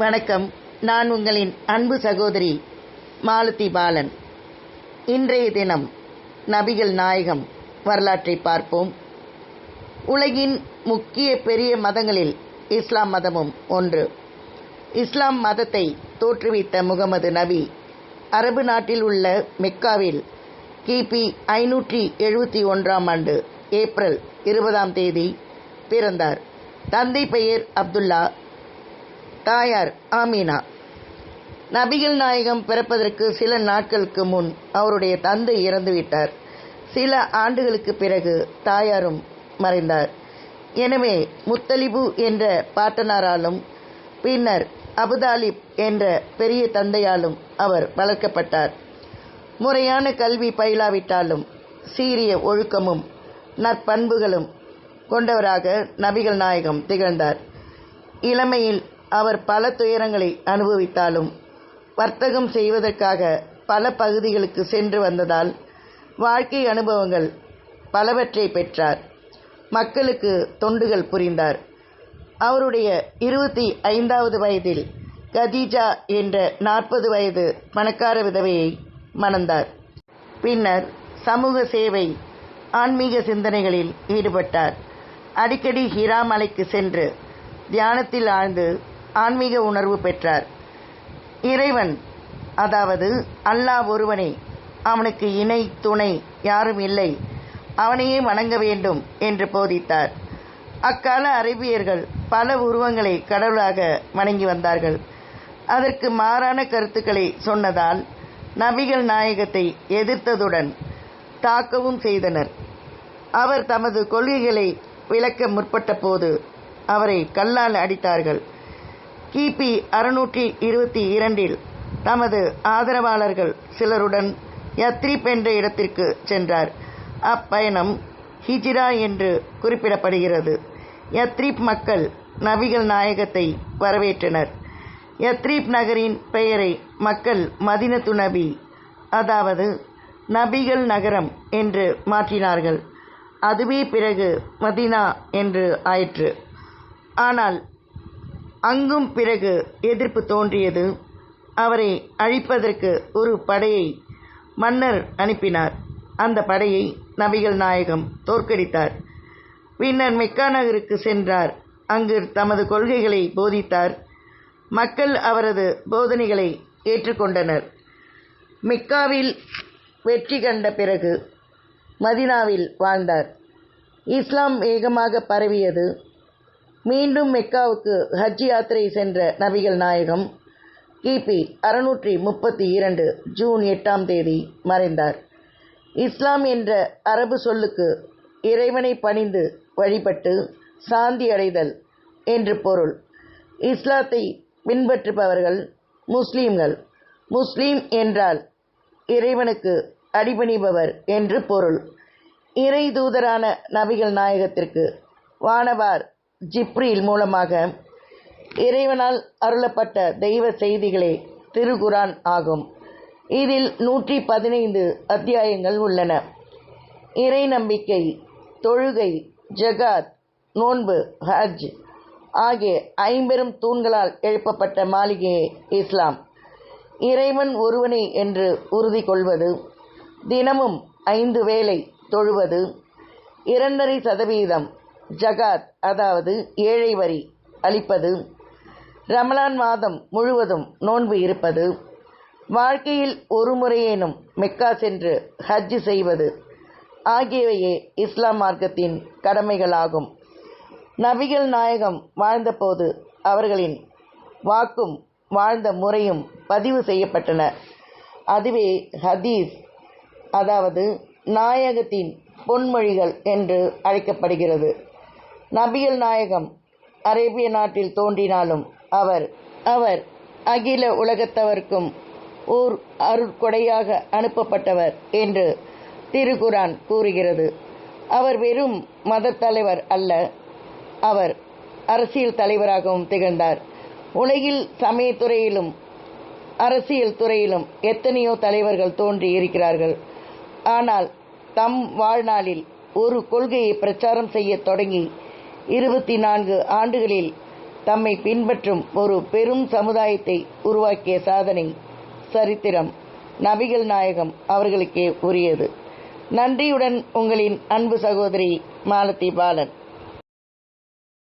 வணக்கம். நான் உங்களின் அன்பு சகோதரி மாலதி பாலன். இன்றைய தினம் நபிகள் நாயகம் வரலாற்றை பார்ப்போம். உலகின் முக்கிய பெரிய மதங்களில் இஸ்லாம் மதமும் ஒன்று. இஸ்லாம் மதத்தை தோற்றுவித்த முகமது நபி அரபு நாட்டில் உள்ள மெக்காவில் கிபி ஐநூற்றி எழுபத்தி ஒன்றாம் ஆண்டு ஏப்ரல் இருபதாம் தேதி பிறந்தார். தந்தை பெயர் அப்துல்லா. தாயார் ஆமீனா. நபிகள் நாயகம் பிறப்பதற்கு சில நாட்களுக்கு முன் அவருடைய தந்தை இறந்துவிட்டார். சில ஆண்டுகளுக்கு பிறகு தாயாரும் மறைந்தார். எனவே முத்தலிபு என்ற பாட்டனாராலும் பின்னர் அபுதாலிப் என்ற பெரிய தந்தையாலும் அவர் வளர்க்கப்பட்டார். முறையான கல்வி பயிலாவிட்டாலும் சீரிய ஒழுக்கமும் நற்பண்புகளும் கொண்டவராக நபிகள் நாயகம் திகழ்ந்தார். இளமையில் அவர் பல துயரங்களை அனுபவித்தாலும் வர்த்தகம் செய்வதற்காக பல பகுதிகளுக்கு சென்று வந்ததால் வாழ்க்கை அனுபவங்கள் பலவற்றை பெற்றார். மக்களுக்கு தொண்டுகள் புரிந்தார். அவருடைய இருபத்தி ஐந்தாவது வயதில் கதீஜா என்ற நாற்பது வயது பணக்கார விதவையை மணந்தார். பின்னர் சமூக சேவை ஆன்மீக சிந்தனைகளில் ஈடுபட்டார். அடிக்கடி ஹிரா மலைக்கு சென்று தியானத்தில் ஆழ்ந்து ஆன்மீக உணர்வு பெற்றார். இறைவன் அதாவது அல்லாஹ் ஒருவனே அவனுக்கு இணை துணை யாரும் இல்லை. அவனையே வணங்க வேண்டும் என்று போதித்தார். அக்கால அரேபியர்கள் பல உருவங்களை கடவுளாக வணங்கி வந்தார்கள். அதற்கு மாறான கருத்துக்களை சொன்னதால் நபிகள் நாயகத்தை எதிர்த்ததுடன் தாக்கவும் செய்தனர். அவர் தமது கொள்கைகளை விளக்க முற்பட்ட போது அவரை கல்லால் அடித்தார்கள். கிபி அறுநூற்றி இருபத்தி இரண்டில் தமது ஆதரவாளர்கள் சிலருடன் யத்ரிப் என்ற இடத்திற்கு சென்றார். அப்பயணம் ஹிஜிரா என்று குறிப்பிடப்படுகிறது. யத்ரிப் மக்கள் நபிகள் நாயகத்தை வரவேற்றனர். யத்ரிப் நகரின் பெயரை மக்கள் மதினத்து நபி அதாவது நபிகள் நகரம் என்று மாற்றினார்கள். அதுவே பிறகு மதினா என்று ஆயிற்று. ஆனால் அங்கும் பிறகு எதிர்ப்பு தோன்றியது. அவரை அழிப்பதற்கு ஒரு படையை மன்னர் அனுப்பினார். அந்த படையை நபிகள் நாயகம் தோற்கடித்தார். பின்னர் மெக்கா நகருக்கு சென்றார். அங்கு தமது கொள்கைகளை போதித்தார். மக்கள் அவரது போதனைகளை ஏற்றுக்கொண்டனர். மெக்காவில் வெற்றி கண்ட பிறகு மதினாவில் வாழ்ந்தார். இஸ்லாம் வேகமாக பரவியது. மீண்டும் மெக்காவுக்கு ஹஜ் யாத்திரை சென்ற நபிகள் நாயகம் கிபி அறுநூற்றி முப்பத்தி இரண்டு ஜூன் எட்டாம் தேதி மறைந்தார். இஸ்லாம் என்ற அரபு சொல்லுக்கு இறைவனை பணிந்து வழிபட்டு சாந்தி அடைதல் என்று பொருள். இஸ்லாத்தை பின்பற்றுபவர்கள் முஸ்லீம்கள். முஸ்லீம் என்றால் இறைவனுக்கு அடிபணிபவர் என்று பொருள். இறை தூதரான நபிகள் நாயகத்திற்கு வானவார் ஜிப்ரில் மூலமாக இறைவனால் அருளப்பட்ட தெய்வ செய்திகளே திருகுரான் ஆகும். இதில் நூற்றி பதினைந்து அத்தியாயங்கள் உள்ளன. இறை நம்பிக்கை தொழுகை ஜகாத் நோன்பு ஹஜ் ஆகிய ஐம்பெரும் தூண்களால் எழுப்பப்பட்ட மாளிகையே இஸ்லாம். இறைவன் ஒருவனே என்று உறுதி கொள்வது தினமும் ஐந்து வேளை தொழுவது இரண்டரை சதவீதம் ஜகாத் அதாவது ஏழை வரி அளிப்பது. ரமலான் மாதம் முழுவதும் நோன்பு இருப்பது. வாழ்க்கையில் ஒரு முறையேனும் மெக்கா சென்று ஹஜ் செய்வது ஆகியவையே இஸ்லாம் மார்க்கத்தின் கடமைகளாகும். நபிகள் நாயகம் வாழ்ந்தபோது அவர்களின் வாக்கும் வாழ்ந்த முறையும் பதிவு செய்யப்பட்டன. அதுவே ஹதீஸ் அதாவது நாயகத்தின் பொன்மொழிகள் என்று அழைக்கப்படுகிறது. நபிகள் நாயகம் அரேபிய நாட்டில் தோன்றினாலும் அவர் அவர் அகில உலகத்தவர்க்கும் ஓர் அருட்கொடையாக அனுப்பப்பட்டவர் என்று திருக்குரான் கூறுகிறது. அவர் வெறும் மத தலைவர் அல்ல அவர் அரசியல் தலைவராகவும் திகழ்ந்தார். உலகில் சமயத்துறையிலும் அரசியல் துறையிலும் எத்தனையோ தலைவர்கள் தோன்றி இருக்கிறார்கள். ஆனால் தம் வாழ்நாளில் ஒரு கொள்கையை பிரச்சாரம் செய்ய தொடங்கி இருபத்தி நான்கு ஆண்டுகளில் தம்மை பின்பற்றும் ஒரு பெரும் சமுதாயத்தை உருவாக்கிய சாதனை சரித்திரம் நபிகள் நாயகம் அவர்களுக்கே உரியது. நன்றியுடன் உங்களின் அன்பு சகோதரி மாலதி பாலன்